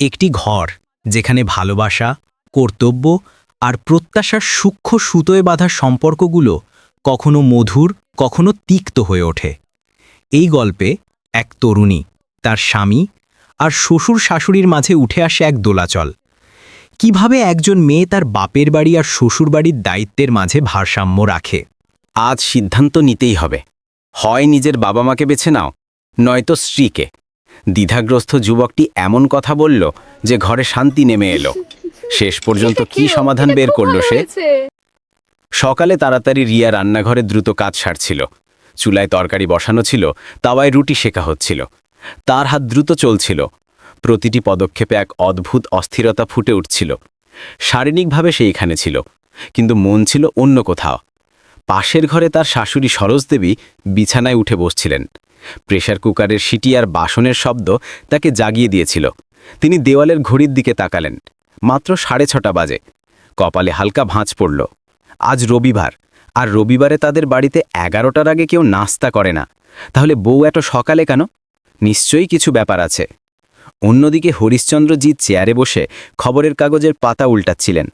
একটি ঘর, যেখানে ভালোবাসা, কর্তব্য আর প্রত্যাশার সূক্ষ্ম সুতোয় বাঁধা সম্পর্কগুলো কখনো মধুর, কখনো তিক্ত হয়ে ওঠে। এই গল্পে এক তরুণী, তার স্বামী আর শ্বশুর শাশুড়ির মাঝে উঠে আসে এক দোলাচল। কীভাবে একজন মেয়ে তার বাপের বাড়ি আর শ্বশুর বাড়ির দায়িত্বের মাঝে ভারসাম্য রাখে, আজ সিদ্ধান্ত নিতেই হবে। হয় নিজের বাবা মাকে বেছে নাও, নয়তো স্ত্রীকে। দ্বিধাগ্রস্ত যুবকটি এমন কথা বলল যে ঘরে শান্তি নেমে এলো। শেষ পর্যন্ত কি সমাধান বের করল সে? সকালে তাড়াতাড়ি রিয়া রান্নাঘরে দ্রুত কাজ সারছিল। চুলায় তরকারি বসানো ছিল তাওয়ায় রুটি শেখা হচ্ছিল। তার হাত দ্রুত চলছিল। প্রতিটি পদক্ষেপে এক অদ্ভুত অস্থিরতা ফুটে উঠছিল। শারীরিকভাবে সেইখানে ছিল কিন্তু মন ছিল অন্য কোথাও। পাশের ঘরে তার শাশুড়ি সরোজ দেবী বিছানায় উঠে বসছিলেন। প্রেশার কুকারের সিটি আর বাসনের শব্দ তাকে জাগিয়ে দিয়েছিল। তিনি দেওয়ালের ঘড়ির দিকে তাকালেন। মাত্র সাড়ে ছটা বাজে। কপালে হালকা ভাঁজ পড়ল। আজ রবিবার, আর রবিবারে তাদের বাড়িতে এগারোটার আগে কেউ নাস্তা করে না। তাহলে বউ এত সকালে কেন? নিশ্চয়ই কিছু ব্যাপার আছে। অন্যদিকে হরিশ্চন্দ্রজিৎ চেয়ারে বসে খবরের কাগজের পাতা উল্টাচ্ছিলেন।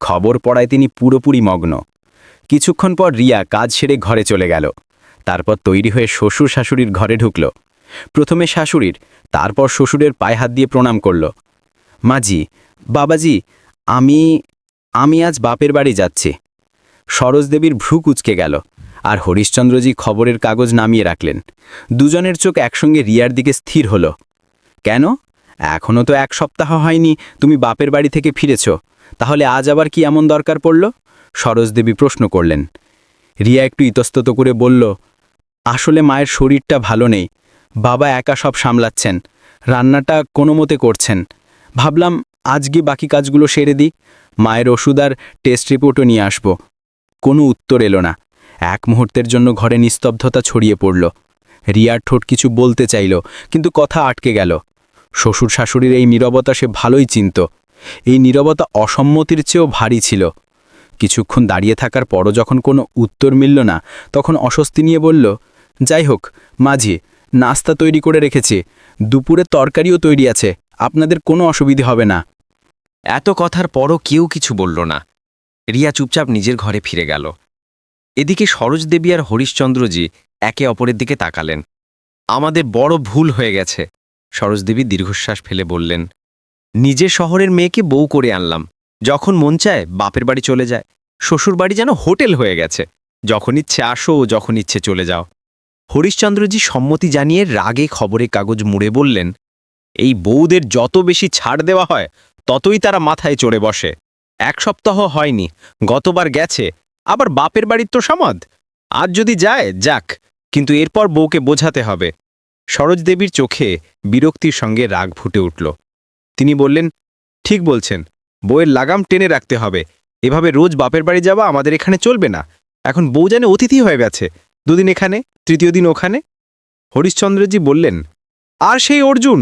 খবর পড়ায় তিনি পুরোপুরি মগ্ন। কিছুক্ষণ পর রিয়া কাজ সেরে ঘরে চলে গেল। তারপর তৈরি হয়ে শ্বশুর শাশুড়ির ঘরে ঢুকল। প্রথমে শাশুড়ির, তারপর শ্বশুরের পায়ে হাত দিয়ে প্রণাম করল। মাজি বাবাজি, আমি আমি আজ বাপের বাড়ি যাচ্ছি। সরোজদেবীর ভ্রু কুচকে গেল, আর হরিশ্চন্দ্রজি খবরের কাগজ নামিয়ে রাখলেন। দুজনের চোখ একসঙ্গে রিয়ার দিকে স্থির হল। কেন? এখনও তো এক সপ্তাহ হয়নি, তুমি বাপের বাড়ি থেকে ফিরেছ। তাহলে আজ আবার কি এমন দরকার পড়ল? সরোজদেবী প্রশ্ন করলেন। রিয়া একটু ইতস্তত করে বলল আসলে মায়ের শরীরটা ভালো নেই। বাবা একা সব সামলাচ্ছেন। রান্নাটা কোনো মতে করছেন। ভাবলাম আজকে বাকি কাজগুলো সেরে দিই। মায়ের ওষুধ আর টেস্ট রিপোর্টও নিয়ে আসব। কোনো উত্তর এলো না। এক মুহূর্তের জন্য ঘরে নিস্তব্ধতা ছড়িয়ে পড়ল। রিয়ার ঠোঁট কিছু বলতে চাইল, কিন্তু কথা আটকে গেল। শ্বশুর শাশুড়ির এই নীরবতা সে ভালোই চিনত। এই নীরবতা অসম্মতির চেয়েও ভারী ছিল। কিছুক্ষণ দাঁড়িয়ে থাকার পরও যখন কোনো উত্তর মিলল না, তখন অস্বস্তি নিয়ে বলল যাই হোক, মাঝি, নাস্তা তৈরি করে রেখেছি। দুপুরে তরকারিও তৈরি আছে। আপনাদের কোনো অসুবিধে হবে না। এত কথার পরও কেউ কিছু বলল না। রিয়া চুপচাপ নিজের ঘরে ফিরে গেল। এদিকে সরোজ দেবী আর হরিশ্চন্দ্রজি একে অপরের দিকে তাকালেন। আমাদের বড় ভুল হয়ে গেছে, সরোজ দেবী দীর্ঘশ্বাস ফেলে বললেন। নিজের শহরের মেয়েকে বউ করে আনলাম। যখন মন চায়, বাপের বাড়ি চলে যায়। শ্বশুর বাড়ি যেন হোটেল হয়ে গেছে। যখন ইচ্ছে আসো, যখন ইচ্ছে চলে যাও। হরিশ্চন্দ্রজি সম্মতি জানিয়ে রাগে খবরের কাগজ মুড়ে বললেন, এই বউদের যত বেশি ছাড় দেওয়া হয়, ততই তারা মাথায় চড়ে বসে। এক সপ্তাহ হয়নি, গতবার গেছে, আবার বাপের বাড়ির তো সমাদ। আজ যদি যায়, যাক, কিন্তু এরপর বউকে বোঝাতে হবে। সরোজ দেবীর চোখে বিরক্তির সঙ্গে রাগ ফুটে উঠল। তিনি বললেন, ঠিক বলছেন, বউয়ের লাগাম টেনে রাখতে হবে। এভাবে রোজ বাপের বাড়ি যাওয়া আমাদের এখানে চলবে না। এখন বউ যেন অতিথি হয়ে গেছে দুদিন এখানে, তৃতীয় দিন ওখানে? হরিশ্চন্দ্রজি বললেন, আর সেই অর্জুন?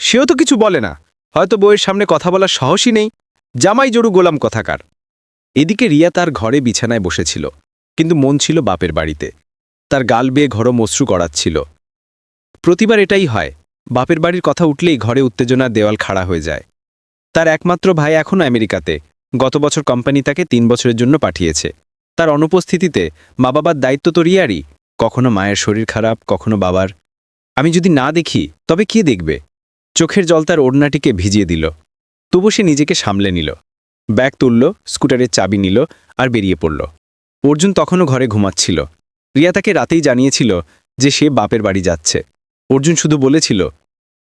সেও তো কিছু বলে না। হয়তো বউয়ের সামনে কথা বলার সাহসই নেই। জামাই জড়ু গোলাম কথাকার। এদিকে রিয়া তার ঘরে বিছানায় বসেছিল, কিন্তু মন ছিল বাপের বাড়িতে। তার গাল বেয়ে ঘর মশ্রু করাচ্ছিল প্রতিবার এটাই হয়, বাপের বাড়ির কথা উঠলেই ঘরে উত্তেজনার দেওয়াল খাড়া হয়ে যায়। তার একমাত্র ভাই এখনও আমেরিকাতে। গত বছর কোম্পানি তাকে তিন বছরের জন্য পাঠিয়েছে। তার অনুপস্থিতিতে মা বাবার দায়িত্ব তো রিয়ারই, কখনো মায়ের শরীর খারাপ, কখনো বাবার। আমি যদি না দেখি, তবে কে দেখবে? চোখের জল তার ওড়নাটিকে ভিজিয়ে দিল। তবু সে নিজেকে সামলে নিল। ব্যাগ তুলল, স্কুটারের চাবি নিল আর বেরিয়ে পড়ল। অর্জুন তখনও ঘরে ঘুমাচ্ছিল। রিয়া তাকে রাতেই জানিয়েছিল যে সে বাপের বাড়ি যাচ্ছে। অর্জুন শুধু বলেছিল,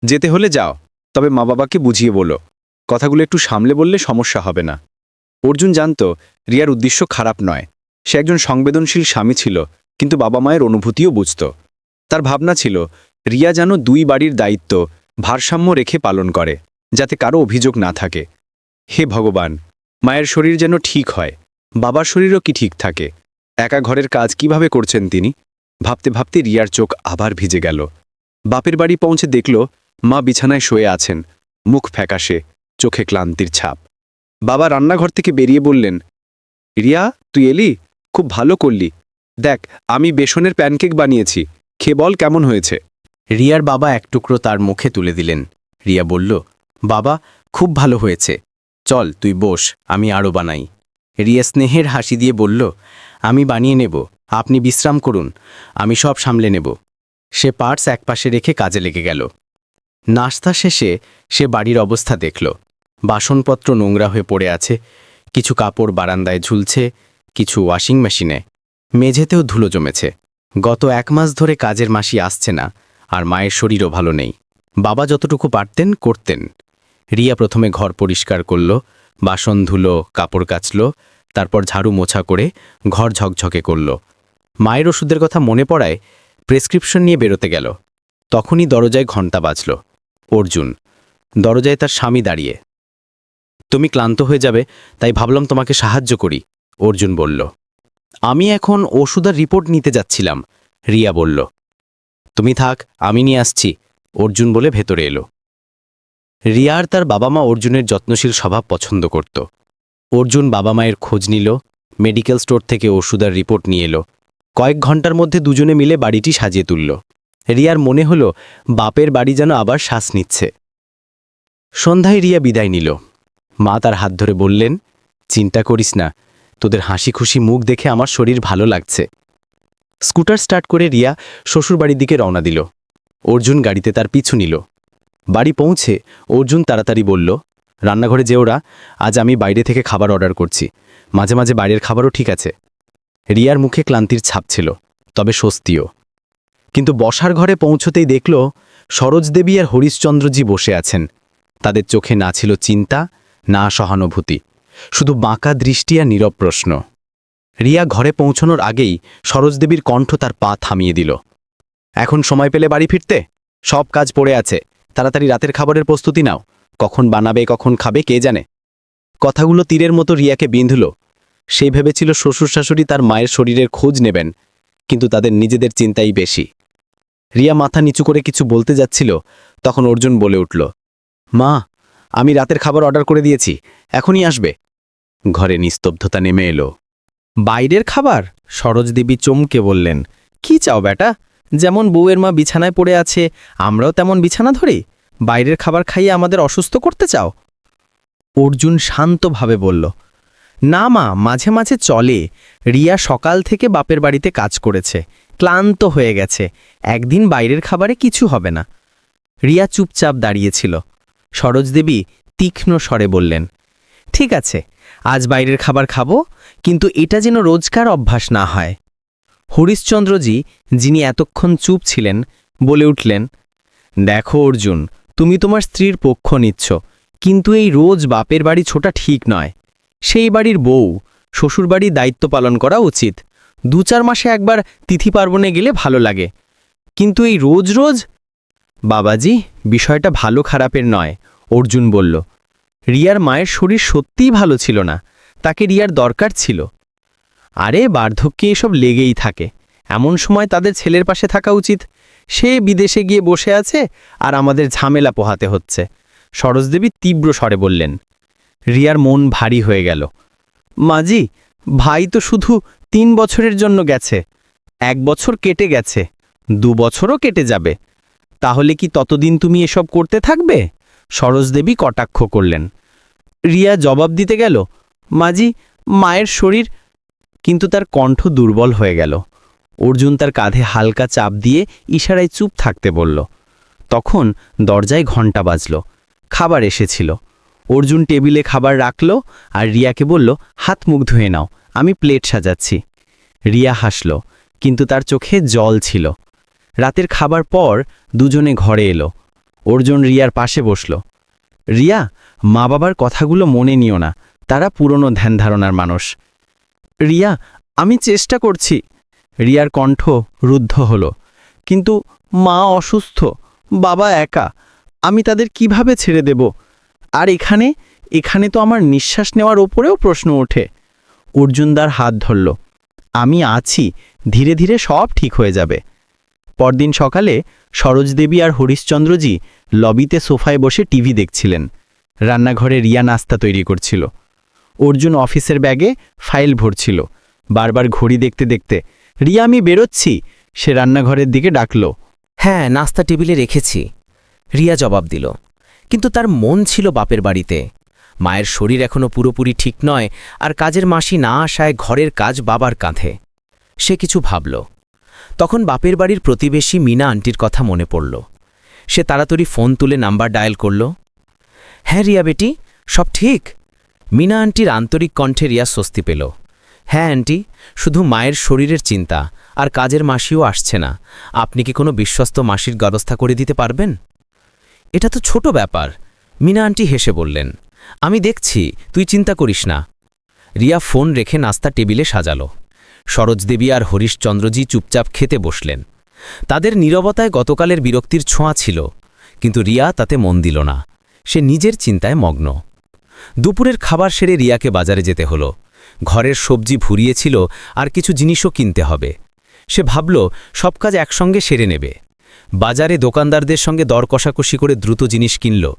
যেতে হলে যাও, তবে মা বাবাকে বুঝিয়ে বলো। কথাগুলো একটু সামলে বললে সমস্যা হবে না। অর্জুন জানত, রিয়ার উদ্দেশ্য খারাপ নয়। সে একজন সংবেদনশীল স্বামী ছিল, কিন্তু বাবা মায়ের অনুভূতিও বুঝত। তার ভাবনা ছিল, রিয়া যেন দুই বাড়ির দায়িত্ব, ভারসাম্য রেখে পালন করে, যাতে কারও অভিযোগ না থাকে। হে ভগবান, মায়ের শরীর যেন ঠিক হয়, বাবার শরীরও কি ঠিক থাকে, একা ঘরের কাজ কীভাবে করছেন তিনি? ভাবতে ভাবতে রিয়ার চোখ আবার ভিজে গেল। বাপের বাড়ি পৌঁছে দেখল, মা বিছানায় শুয়ে আছেন, মুখ ফ্যাকাশে, চোখে ক্লান্তির ছাপ। বাবা রান্নাঘর থেকে বেরিয়ে বললেন, রিয়া, তুই এলি? খুব ভালো করলি। দেখ, আমি বেসনের প্যানকেক বানিয়েছি। খে বল কেমন হয়েছে। রিয়ার বাবা এক টুকরো তার মুখে তুলে দিলেন। রিয়া বলল, বাবা, খুব ভালো হয়েছে। চল, তুই বস, আমি আরও বানাই। রিয়া স্নেহের হাসি দিয়ে বলল, আমি বানিয়ে নেব, আপনি বিশ্রাম করুন, আমি সব সামলে নেব। সে পার্টস একপাশে রেখে কাজে লেগে গেল। নাস্তা শেষে সে বাড়ির অবস্থা দেখল। বাসনপত্র নোংরা হয়ে পড়ে আছে, কিছু কাপড় বারান্দায় ঝুলছে কিছু ওয়াশিং মেশিনে। মেঝেতেও ধুলো জমেছে। গত এক মাস ধরে কাজের মাসি আসছে না, আর মায়ের শরীরও ভালো নেই। বাবা যতটুকু পারতেন, করতেন। রিয়া প্রথমে ঘর পরিষ্কার করল, বাসন ধুলো, কাপড় কাচল, তারপর ঝাড়ু মোছা করে ঘর ঝকঝকে করল। মায়ের ওষুধের কথা মনে পড়ায় প্রেসক্রিপশন নিয়ে বেরোতে গেল। তখনই দরজায় ঘণ্টা বাজল। অর্জুন, দরজায় তার স্বামী দাঁড়িয়ে। তুমি ক্লান্ত হয়ে যাবে, তাই ভাবলাম তোমাকে সাহায্য করি। অর্জুন বলল, আমি এখন ওষুধের রিপোর্ট নিতে যাচ্ছিলাম, রিয়া বলল। তুমি থাক, আমি নিয়ে আসছি, অর্জুন বলে ভেতরে এলো। রিয়ার তার বাবা মা অর্জুনের যত্নশীল স্বভাব পছন্দ করত। অর্জুন বাবা মায়ের খোঁজ নিল, মেডিকেল স্টোর থেকে ওষুধ আর রিপোর্ট নিয়ে এলো। কয়েক ঘণ্টার মধ্যে দুজনে মিলে বাড়িটি সাজিয়ে তুলল। রিয়ার মনে হলো, বাপের বাড়ি যেন আবার শ্বাস নিচ্ছে। সন্ধ্যায় রিয়া বিদায় নিল। মা তার হাত ধরে বললেন, চিন্তা করিস না তোদের হাসি খুশি মুখ দেখে আমার শরীর ভালো লাগছে। স্কুটার স্টার্ট করে রিয়া শ্বশুরবাড়ির দিকে রওনা দিল। অর্জুন গাড়িতে তার পিছু নিল। বাড়ি পৌঁছে অর্জুন তাড়াতাড়ি বলল, রান্নাঘরে যে ওরা আজ আমি বাইরে থেকে খাবার অর্ডার করছি। মাঝে মাঝে বাইরের খাবারও ঠিক আছে। রিয়ার মুখে ক্লান্তির ছাপ ছিল, তবে স্বস্তিও। কিন্তু বসার ঘরে পৌঁছতেই দেখল সরোজদেবী আর হরিশ্চন্দ্রজি বসে আছেন। তাদের চোখে না ছিল চিন্তা, না সহানুভূতি। শুধু বাঁকা দৃষ্টি আর নীরব প্রশ্ন। রিয়া ঘরে পৌঁছনোর আগেই সরোজদেবীর কণ্ঠ তার পা থামিয়ে দিল। এখন সময় পেলে বাড়ি ফিরতে? সব কাজ পড়ে আছে। তাড়াতাড়ি রাতের খাবারের প্রস্তুতি নাও। কখন বানাবে, কখন খাবে, কে জানে? কথাগুলো তীরের মতো রিয়াকে বিঁধল। সেই ভেবেছিল শ্বশুর শাশুড়ি তার মায়ের শরীরের খোঁজ নেবেন, কিন্তু তাদের নিজেদের চিন্তাই বেশি। রিয়া মাথা নিচু করে কিছু বলতে যাচ্ছিল, তখন অর্জুন বলে উঠল, মা, আমি রাতের খাবার অর্ডার করে দিয়েছি। এখনই আসবে। ঘরে নিস্তব্ধতা নেমে এলো। বাইরের খাবার? সরোজদেবী চমকে বললেন। কি চাও বেটা? যেমন বউয়ের মা বিছানায় পড়ে আছে, আমরাও তেমন বিছানা ধরি। বাইরের খাবার খাইয়ে আমাদের অসুস্থ করতে চাও? অর্জুন শান্তভাবে বলল, না মা, মাঝে মাঝে চলে। রিয়া সকাল থেকে বাপের বাড়িতে কাজ করেছে। ক্লান্ত হয়ে গেছে। একদিন বাইরের খাবারে কিছু হবে না। রিয়া চুপচাপ দাঁড়িয়েছিল সরোজদেবী তীক্ষ্ণ স্বরে বললেন, ঠিক আছে। আজ বাইরের খাবার খাব, কিন্তু এটা যেন রোজকার অভ্যাস না হয়। হরিশ্চন্দ্রজি, যিনি এতক্ষণ চুপ ছিলেন, বলে উঠলেন, দেখো অর্জুন, তুমি তোমার স্ত্রীর পক্ষ নিচ্ছ, কিন্তু এই রোজ বাপের বাড়ি ছোটা ঠিক নয়। সেই বাড়ির বউ শ্বশুরবাড়ির দায়িত্ব পালন করা উচিত। দু চার মাসে একবার তিথি পার্বণে গেলে ভালো লাগে। কিন্তু এই রোজ রোজ? বাবাজি, বিষয়টা ভালো খারাপের নয়, অর্জুন বলল রিয়ার মায়ের শরীর সত্যিই ভালো ছিল না। তাকে রিয়ার দরকার ছিল। আরে, বার্ধক্যে এসব লেগেই থাকে। এমন সময় তাদের ছেলের পাশে থাকা উচিত। সে বিদেশে গিয়ে বসে আছে আর আমাদের ঝামেলা পোহাতে হচ্ছে। সরোজদেবী তীব্র স্বরে বললেন, রিয়ার মন ভারী হয়ে গেল। মাজি ভাই তো শুধু তিন বছরের জন্য গেছে। এক বছর কেটে গেছে। দু বছরও কেটে যাবে। তাহলে কি ততদিন তুমি এসব করতে থাকবে? সরোজদেবী কটাক্ষ করলেন রিয়া জবাব দিতে গেল মাজি মায়ের শরীর কিন্তু তার কণ্ঠ দুর্বল হয়ে গেল। অর্জুন তার কাঁধে হালকা চাপ দিয়ে ইশারায় চুপ থাকতে বলল। তখন দরজায় ঘণ্টা বাজল, খাবার এসেছিল। অর্জুন টেবিলে খাবার রাখল আর রিয়াকে বলল, হাত মুখ ধুয়ে নাও, আমি প্লেট সাজাচ্ছি। রিয়া হাসল, কিন্তু তার চোখে জল ছিল। রাতের খাবার পর দুজনে ঘরে এলো। অর্জুন রিয়ার পাশে বসল, রিয়া মা বাবার কথাগুলো মনে নিও না। তারা পুরনো ধ্যান ধারণার মানুষ। রিয়া, আমি চেষ্টা করছি। রিয়ার কণ্ঠ রুদ্ধ হলো। কিন্তু মা অসুস্থ, বাবা একা। আমি তাদের কীভাবে ছেড়ে দেব? আর এখানে এখানে তো আমার নিঃশ্বাস নেওয়ার ওপরেও প্রশ্ন ওঠে। অর্জুনদার হাত ধরল। আমি আছি, ধীরে ধীরে সব ঠিক হয়ে যাবে। পরদিন সকালে সরোজদেবী আর হরিশ্চন্দ্রজি লবিতে সোফায় বসে টিভি দেখছিলেন। রান্নাঘরে রিয়া নাস্তা তৈরি করছিল। অর্জুন অফিসের ব্যাগে ফাইল ভরছিল। বারবার ঘড়ি দেখতে দেখতে, রিয়া, আমি বেরোচ্ছি। সে রান্নাঘরের দিকে ডাকল। হ্যাঁ নাস্তা টেবিলে রেখেছি। রিয়া জবাব দিল। কিন্তু তার মন ছিল বাপের বাড়িতে। মায়ের শরীর এখনও পুরোপুরি ঠিক নয়, আর কাজের মাসি না আসায় ঘরের কাজ বাবার কাঁধে। সে কিছু ভাবল। তখন বাপের বাড়ির প্রতিবেশী মিনা আন্টির কথা মনে পড়ল। সে তাড়াতাড়ি ফোন তুলে নাম্বার ডায়াল করল। হ্যাঁ রিয়া বেটি, সব ঠিক? মিনা আন্টির আন্তরিক কণ্ঠে রিয়া স্বস্তি পেল। হ্যাঁ আন্টি, শুধু মায়ের শরীরের চিন্তা, আর কাজের মাসিও আসছে না। আপনি কি কোনো বিশ্বস্ত মাসির ব্যবস্থা করে দিতে পারবেন? এটা তো ছোট ব্যাপার, মিনা আন্টি হেসে বললেন। আমি দেখছি, তুই চিন্তা করিস না। রিয়া ফোন রেখে নাস্তা টেবিলে সাজালো। সরোজদেবী আর হরিশচন্দ্রজি চুপচাপ খেতে বসলেন। তাদের নীরবতায় গতকালের বিরক্তির ছোঁয়া ছিল, কিন্তু রিয়া তাতে মন দিল না। সে নিজের চিন্তায় মগ্ন। দুপুরের খাবার সেরে রিয়াকে বাজারে যেতে হলো। ঘরের সবজি ভুরিয়েছিল আর কিছু জিনিসও কিনতে হবে। সে ভাবল, সব কাজ একসঙ্গে সেরে নেবে। বাজারে দোকানদারদের সঙ্গে দর কষাকষি করে দ্রুত জিনিস কিনল।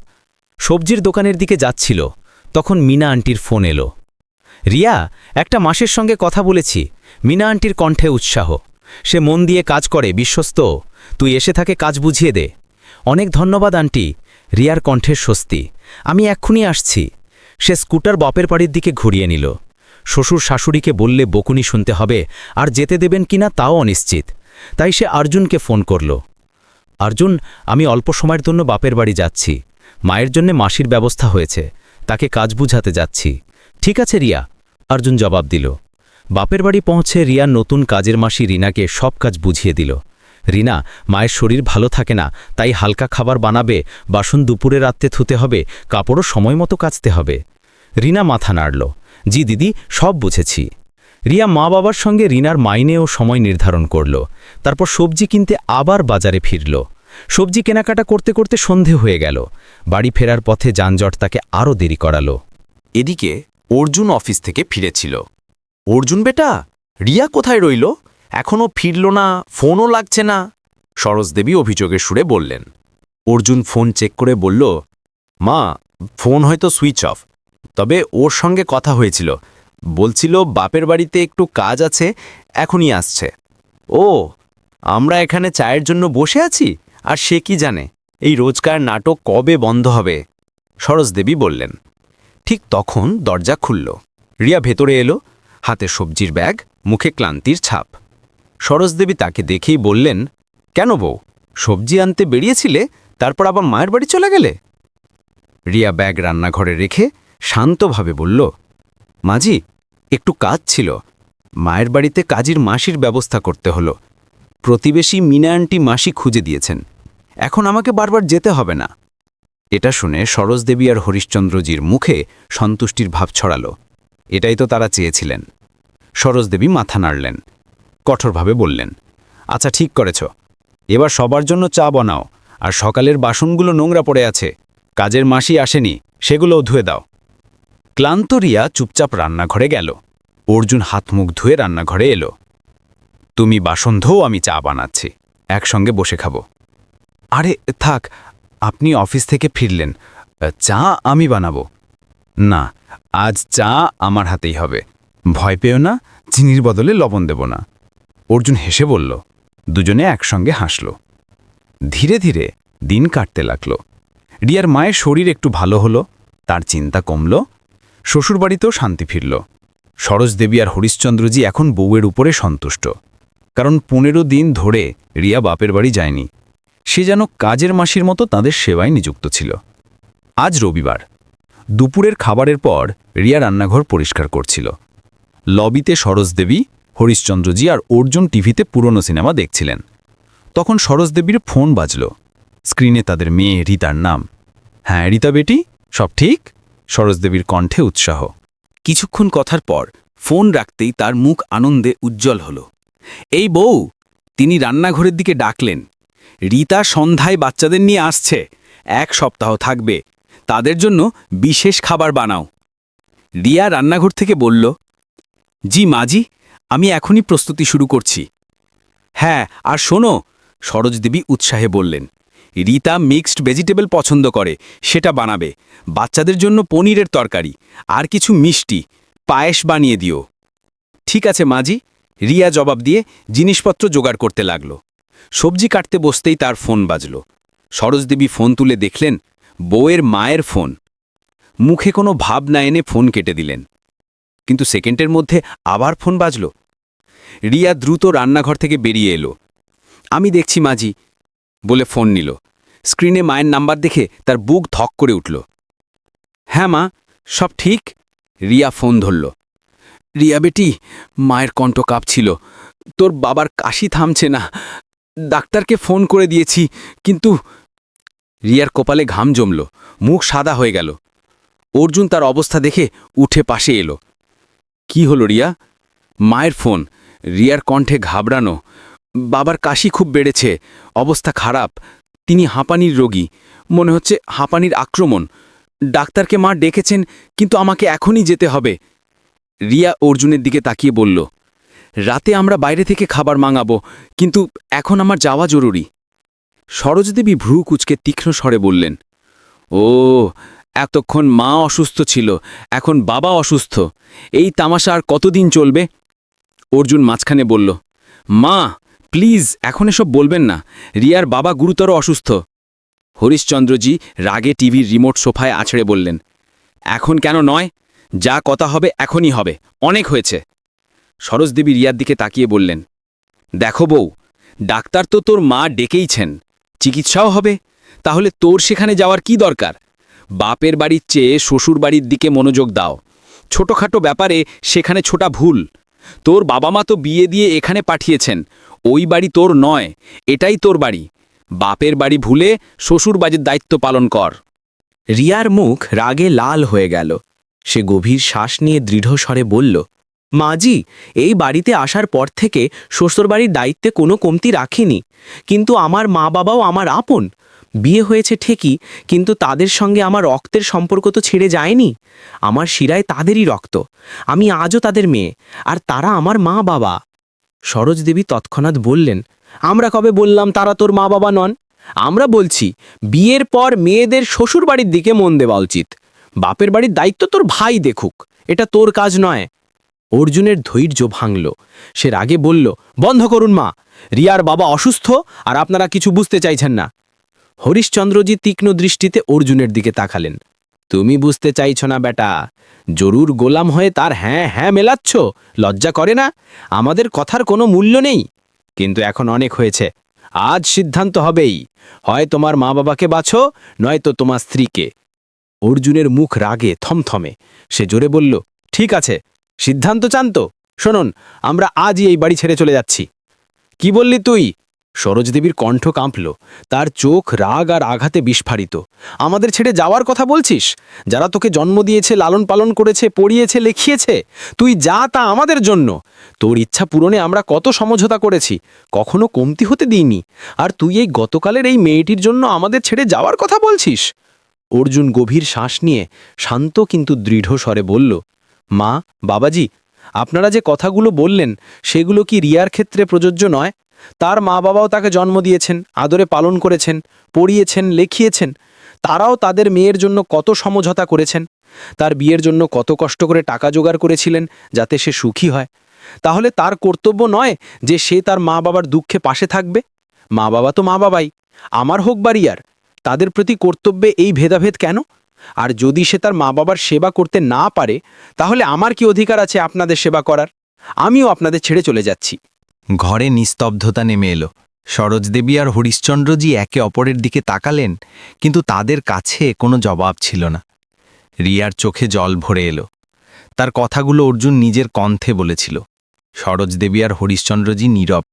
সবজির দোকানের দিকে যাচ্ছিল। তখন মিনা আন্টির ফোন এলো। রিয়া, একটা মাসের সঙ্গে কথা বলেছি। মিনা আন্টির কণ্ঠে উৎসাহ। সে মন দিয়ে কাজ করে, বিশ্বস্ত। তুই এসে থাকে কাজ বুঝিয়ে দে। অনেক ধন্যবাদ, আন্টি। রিয়ার কণ্ঠের স্বস্তি। আমি এক্ষুনি আসছি। সে স্কুটার বাপের বাড়ির দিকে ঘুরিয়ে নিল। শ্বশুর শাশুড়িকে বললে বকুনি শুনতে হবে, আর যেতে দেবেন কিনা তাও অনিশ্চিত। তাই সে অর্জুনকে ফোন করল। অর্জুন আমি অল্প সময়ের জন্য বাপের বাড়ি যাচ্ছি। মায়ের জন্য মাসির ব্যবস্থা হয়েছে। তাকে কাজ বুঝাতে যাচ্ছি। ঠিক আছে, রিয়া। অর্জুন জবাব দিল। বাপের বাড়ি পৌঁছে রিয়া নতুন কাজের মাসি রিনাকে সব কাজ বুঝিয়ে দিল। রিনা, মায়ের শরীর ভালো থাকে না, তাই হালকা খাবার বানাবে, বাসন দুপুরে রাত্রে থুতে হবে, কাপড়ও সময় মতো কাচতে হবে। রিনা মাথা নাড়ল। জি দিদি, সব বুঝেছি। রিয়া মা বাবার সঙ্গে রিনার মাইনেও সময় নির্ধারণ করল। তারপর সবজি কিনতে আবার বাজারে ফিরল। সবজি কেনাকাটা করতে করতে সন্ধে হয়ে গেল। বাড়ি ফেরার পথে যানজট তাকে আরও দেরি করালো। এদিকে অর্জুন অফিস থেকে ফিরেছিল। অর্জুন বেটা, রিয়া কোথায় রইল? এখনও ফিরল না, ফোনও লাগছে না। সরোজদেবী অভিযোগের সুরে বললেন। অর্জুন ফোন চেক করে বলল, মা, ফোন হয়তো সুইচ অফ। তবে ওর সঙ্গে কথা হয়েছিল। বলছিল বাপের বাড়িতে একটু কাজ আছে, এখনই আসছে। ও, আমরা এখানে চায়ের জন্য বসে আছি? আর সে কি জানে, এই রোজকার নাটক কবে বন্ধ হবে? সরোজদেবী বললেন, ঠিক তখন দরজা খুলল। রিয়া ভেতরে এলো, হাতে সবজির ব্যাগ, মুখে ক্লান্তির ছাপ। সরোজদেবী তাকে দেখেই বললেন, কেন বউ, সবজি আনতে বেরিয়েছিলে, তারপর আবার মায়ের বাড়ি চলে গেলে? রিয়া ব্যাগ রান্নাঘরে রেখে শান্তভাবে বলল, মাঝি, একটু কাজ ছিল। মায়ের বাড়িতে কাজীর মাসির ব্যবস্থা করতে হলো। প্রতিবেশী মিনা মাসি খুঁজে দিয়েছেন। এখন আমাকে বারবার যেতে হবে না। এটা শুনে সরোজদেবী আর হরিশ্চন্দ্রজির মুখে সন্তুষ্টির ভাব ছড়ালো। এটাই তো তারা চেয়েছিলেন। সরোজদেবী মাথা নাড়লেন। কঠোরভাবে বললেন আচ্ছা ঠিক করেছ। এবার সবার জন্য চা বানাও, আর সকালের বাসনগুলো নোংরা পড়ে আছে, কাজের মাসি আসেনি, সেগুলোও ধুয়ে দাও। ক্লান্ত রিয়া চুপচাপ রান্নাঘরে গেল। অর্জুন হাত মুখ ধুয়ে রান্নাঘরে এলো। তুমি বাসন ধোও, আমি চা বানাচ্ছি, একসঙ্গে বসে খাব। আরে, থাক, আপনি অফিস থেকে ফিরলেন, চা আমি বানাবো। না, আজ চা আমার হাতেই হবে, ভয় পেও না, চিনির বদলে লবণ দেব না। অর্জুন হেসে বলল, দুজনে একসঙ্গে হাসল। ধীরে ধীরে দিন কাটতে লাগল। রিয়ার মায়ের শরীর একটু ভালো হলো, তার চিন্তা কমল, শ্বশুরবাড়িতেও শান্তি ফিরল। সরোজদেবী আর হরিশ্চন্দ্রজি এখন বউয়ের উপরে সন্তুষ্ট। কারণ পনেরো দিন ধরে রিয়া বাপের বাড়ি যায়নি। সে যেন কাজের মাসির মতো তাদের সেবায় নিযুক্ত ছিল। আজ রবিবার। দুপুরের খাবারের পর রিয়া রান্নাঘর পরিষ্কার করছিল। লবিতে সরোজদেবী হরিশ্চন্দ্রজি আর অর্জুন টিভিতে পুরনো সিনেমা দেখছিলেন। তখন সরোজদেবীর ফোন বাজল। স্ক্রিনে তাদের মেয়ে রীতার নাম। হ্যাঁ রিতা বেটি? সব ঠিক? সরোজদেবীর কণ্ঠে উৎসাহ। কিছুক্ষণ কথার পর ফোন রাখতেই তার মুখ আনন্দে উজ্জ্বল হল। এই বউ, তিনি রান্নাঘরের দিকে ডাকলেন। রীতা সন্ধ্যায় বাচ্চাদের নিয়ে আসছে। এক সপ্তাহ থাকবে। তাদের জন্য বিশেষ খাবার বানাও। রিয়া রান্নাঘর থেকে বলল, জি মাজি আমি এখনই প্রস্তুতি শুরু করছি। হ্যাঁ আর শোনো সরোজদেবী উৎসাহে বললেন, রীতা মিক্সড ভেজিটেবল পছন্দ করে, সেটা বানাবে। বাচ্চাদের জন্য পনিরের তরকারি, আর কিছু মিষ্টি, পায়েস বানিয়ে দিও। ঠিক আছে মাজি। রিয়া জবাব দিয়ে জিনিসপত্র জোগাড় করতে লাগল। সবজি কাটতে বসতেই তার ফোন বাজল। সরোজদেবী ফোন তুলে দেখলেন, বউয়ের মায়ের ফোন। মুখে কোনো ভাব না এনে ফোন কেটে দিলেন। কিন্তু সেকেন্ডের মধ্যে আবার ফোন বাজল। রিয়া দ্রুত রান্নাঘর থেকে বেরিয়ে এলো। আমি দেখছি, মাঝি, বলে ফোন নিল। স্ক্রিনে মায়ের নাম্বার দেখে তার বুক ধক করে উঠল। হ্যাঁ মা, সব ঠিক? রিয়া ফোন ধরল। রিয়া বেটি, মায়ের কণ্ঠ কাঁপছিল। তোর বাবার কাশি থামছে না। ডাক্তারকে ফোন করে দিয়েছি, কিন্তু রিয়ার কপালে ঘাম জমল, মুখ সাদা হয়ে গেল। অর্জুন তার অবস্থা দেখে উঠে পাশে এলো। কি হলো রিয়া? মায়ের ফোন। রিয়ার কণ্ঠে ঘাবড়ানো। বাবার কাশি খুব বেড়েছে, অবস্থা খারাপ, তিনি হাঁপানির রোগী। মনে হচ্ছে হাঁপানির আক্রমণ। ডাক্তারকে মা ডেকেছেন, কিন্তু আমাকে এখনই যেতে হবে। রিয়া অর্জুনের দিকে তাকিয়ে বলল, রাতে আমরা বাইরে থেকে খাবার মাঙাবো, কিন্তু এখন আমার যাওয়া জরুরি। সরোজদেবী ভ্রু কুচকে তীক্ষ্ণ স্বরে বললেন, ও, এতক্ষণ মা অসুস্থ ছিল, এখন বাবা অসুস্থ। এই তামাশা আর কতদিন চলবে? অর্জুন মাঝখানে বলল, মা, প্লিজ, এখন এসব বলবেন না। রিয়ার বাবা গুরুতর অসুস্থ। হরিশ্চন্দ্রজি রাগে টিভির রিমোট সোফায় আছড়ে বললেন, এখন কেন নয়? যা কথা হবে এখনই হবে। অনেক হয়েছে। সরোজদেবী রিয়ার দিকে তাকিয়ে বললেন, দেখো বউ, ডাক্তার তো তোর মা ডেকেইছেন। চিকিৎসাও হবে। তাহলে তোর সেখানে যাওয়ার কি দরকার? বাপের বাড়ির চেয়ে শ্বশুর বাড়ির দিকে মনোযোগ দাও। ছোটোখাটো ব্যাপারে সেখানে ছোটা ভুল। তোর বাবা মা তো বিয়ে দিয়ে এখানে পাঠিয়েছেন। ওই বাড়ি তোর নয়, এটাই তোর বাড়ি। বাপের বাড়ি ভুলে শ্বশুর বাড়ির দায়িত্ব পালন কর। রিয়ার মুখ রাগে লাল হয়ে গেল। সে গভীর শ্বাস নিয়ে দৃঢ় স্বরে বলল মাজি এই বাড়িতে আসার পর থেকে শ্বশুরবাড়ির দায়িত্বে কোনো কমতি রাখিনি। কিন্তু আমার মা বাবাও আমার আপন। বিয়ে হয়েছে ঠিকই, কিন্তু তাদের সঙ্গে আমার রক্তের সম্পর্ক তো ছেড়ে যায়নি। আমার শিরায় তাদেরই রক্ত। আমি আজও তাদের মেয়ে, আর তারা আমার মা বাবা সরোজ দেবী তৎক্ষণাৎ বললেন, আমরা কবে বললাম তারা তোর মা বাবা নন? আমরা বলছি, বিয়ের পর মেয়েদের শ্বশুর বাড়ির দিকে মন দেওয়া উচিত। বাপের বাড়ির দায়িত্ব তোর ভাই দেখুক, এটা তোর কাজ নয়। অর্জুনের ধৈর্য ভাঙল। সে রাগে বলল, বন্ধ করুন মা, রিয়ার বাবা অসুস্থ, আর আপনারা কিছু বুঝতে চাইছেন না। হরিশ্চন্দ্রজি তীক্ষ্ণ দৃষ্টিতে অর্জুনের দিকে তাকালেন। তুমি বুঝতে চাইছ না বেটা, জরুর গোলাম হয়ে তার হ্যাঁ হ্যাঁ মেলাচ্ছ, লজ্জা করে না, আমাদের কথার কোনো মূল্য নেই। কিন্তু এখন অনেক হয়েছে, আজ সিদ্ধান্ত হবেই, হয় তোমার মা বাবাকে বাছো নয়তো তোমার স্ত্রীকে। অর্জুনের মুখ রাগে, থমথমে, সে জোরে বলল, ঠিক আছে, সিদ্ধান্ত চান তো, শোনুন, আমরা আজই এই বাড়ি ছেড়ে চলে যাচ্ছি। কি বললি তুই? সরোজদেবীর কণ্ঠ কাঁপল, তার চোখ রাগ আর আঘাতে বিস্ফারিত। আমাদের ছেড়ে যাওয়ার কথা বলছিস? যারা তোকে জন্ম দিয়েছে, লালন পালন করেছে, পড়িয়েছে, লেখিয়েছে, তুই যা তা আমাদের জন্য। তোর ইচ্ছা পূরণে আমরা কত সমঝোতা করেছি, কখনো কমতি হতে দিইনি। আর তুই এই গতকালের এই মেয়েটির জন্য আমাদের ছেড়ে যাওয়ার কথা বলছিস? অর্জুন গভীর শ্বাস নিয়ে শান্ত কিন্তু দৃঢ় স্বরে বলল, মা, বাবাজি, আপনারা যে কথাগুলো বললেন, সেগুলো কি রিয়ার ক্ষেত্রে প্রযোজ্য নয়? তার মা বাবাও তাকে জন্ম দিয়েছেন, আদরে পালন করেছেন, পড়িয়েছেন, লেখিয়েছেন। তারাও তাদের মেয়ের জন্য কত সমঝোতা করেছেন। তার বিয়ের জন্য কত কষ্ট করে টাকা জোগাড় করেছিলেন যাতে সে সুখী হয়। তাহলে তার কর্তব্য নয় যে সে তার মা বাবার দুঃখে পাশে থাকবে? মা বাবা তো মা বাবাই আমার হোক বা রিয়ার, তাদের প্রতি কর্তব্যে এই ভেদাভেদ কেন? আর যদি সে তার মা বাবার সেবা করতে না পারে, তাহলে আমার কি অধিকার আছে আপনাদের সেবা করার? আমিও আপনাদের ছেড়ে চলে যাচ্ছি। ঘরে নিস্তব্ধতা নেমে এলো। সরোজদেবী আর হরিশ্চন্দ্রজি একে অপরের দিকে তাকালেন, কিন্তু তাদের কাছে কোনো জবাব ছিল না। রিয়ার চোখে জল ভরে এলো। তার কথাগুলো অর্জুন নিজের কণ্ঠে বলেছিল। সরোজদেবী আর হরিশ্চন্দ্রজি নীরব।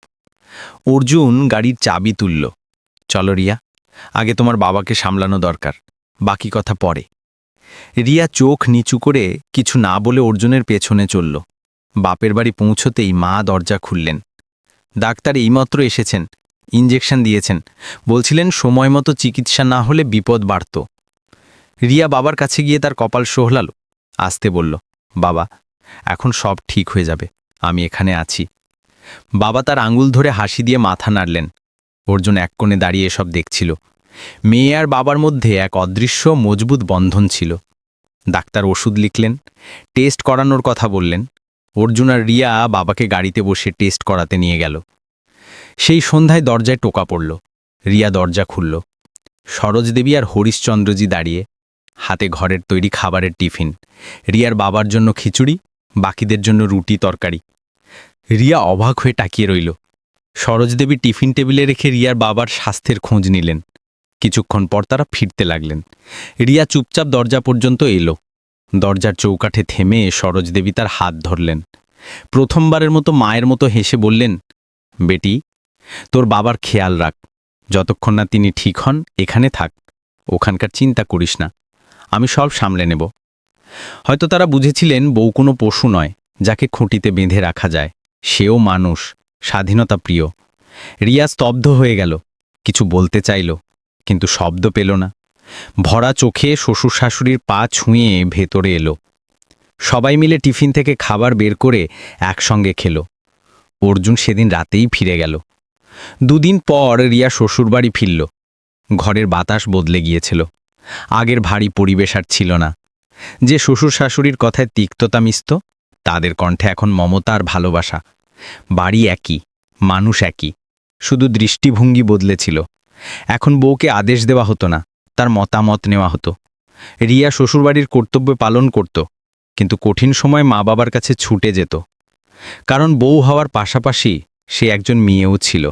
অর্জুন গাড়ির চাবি তুলল। চলো রিয়া, আগে তোমার বাবাকে সামলানো দরকার, বাকি কথা পরে। রিয়া চোখ নিচু করে কিছু না বলে অর্জুনের পেছনে চলল। বাপের বাড়ি পৌঁছতেই মা দরজা খুললেন। ডাক্তার এইমাত্র এসেছেন। ইঞ্জেকশন দিয়েছেন। বলছিলেন, সময় মতো চিকিৎসা না হলে বিপদ বাড়ত। রিয়া বাবার কাছে গিয়ে তার কপাল সোহলাল আসতে বলল, বাবা, এখন সব ঠিক হয়ে যাবে। আমি এখানে আছি। বাবা তার আঙুল ধরে হাসি দিয়ে মাথা নাড়লেন। অর্জুন এক কোণে দাঁড়িয়ে এসব দেখছিল। মেয়ে আর বাবার মধ্যে এক অদৃশ্য, মজবুত বন্ধন ছিল। ডাক্তার ওষুধ লিখলেন, টেস্ট করানোর কথা বললেন। অর্জুন আর রিয়া বাবাকে গাড়িতে বসে টেস্ট করাতে নিয়ে গেল। সেই সন্ধ্যায় দরজায় টোকা পড়ল। রিয়া দরজা খুলল। সরোজ দেবী আর হরিশচন্দ্রজি দাঁড়িয়ে, হাতে ঘরের তৈরি খাবারের টিফিন, রিয়ার বাবার জন্য খিচুড়ি, বাকিদের জন্য রুটি তরকারি। রিয়া অবাক হয়ে তাকিয়ে রইল। সরোজ দেবী টিফিন টেবিলে রেখে রিয়ার বাবার স্বাস্থ্যের খোঁজ নিলেন। কিছুক্ষণ পর তারা ফিরতে লাগলেন। রিয়া চুপচাপ দরজা পর্যন্ত এলো। দরজার চৌকাঠে থেমে সরোজ দেবী তার হাত ধরলেন। প্রথমবারের মতো মায়ের মতো হেসে বললেন, বেটি, তোর বাবার খেয়াল রাখ। যতক্ষণ না তিনি ঠিক হন, এখানে থাক। ওখানকার চিন্তা করিস না। আমি সব সামলে নেব। হয়তো তারা বুঝেছিলেন বউ কোনো পশু নয়, যাকে খুঁটিতে বেঁধে রাখা যায়। সেও মানুষ, স্বাধীনতা প্রিয়। রিয়া স্তব্ধ হয়ে গেল। কিছু বলতে চাইল, কিন্তু শব্দ পেল না। ভরা চোখে শ্বশুর শাশুড়ির পা ছুঁয়ে ভেতরে এলো। সবাই মিলে টিফিন থেকে খাবার বের করে একসঙ্গে খেলো। অর্জুন সেদিন রাতেই ফিরে গেল। দুদিন পর রিয়া শ্বশুরবাড়ি ফিরল। ঘরের বাতাস বদলে গিয়েছিল। আগের ভারী পরিবেশ আর ছিল না। যে শ্বশুর শাশুড়ির কথায় তিক্ততা মিশত, তাদের কণ্ঠে এখন মমতা আর ভালোবাসা। বাড়ি একই, মানুষ একই। শুধু দৃষ্টিভঙ্গি বদলেছিল। এখন বউকে আদেশ দেওয়া হতো না। তার মতামত নেওয়া হতো। রিয়া শ্বশুরবাড়ির কর্তব্য পালন করত, কিন্তু কঠিন সময় মা বাবার কাছে ছুটে যেত। কারণ বউ হওয়ার পাশাপাশি সে একজন মেয়েও ছিল।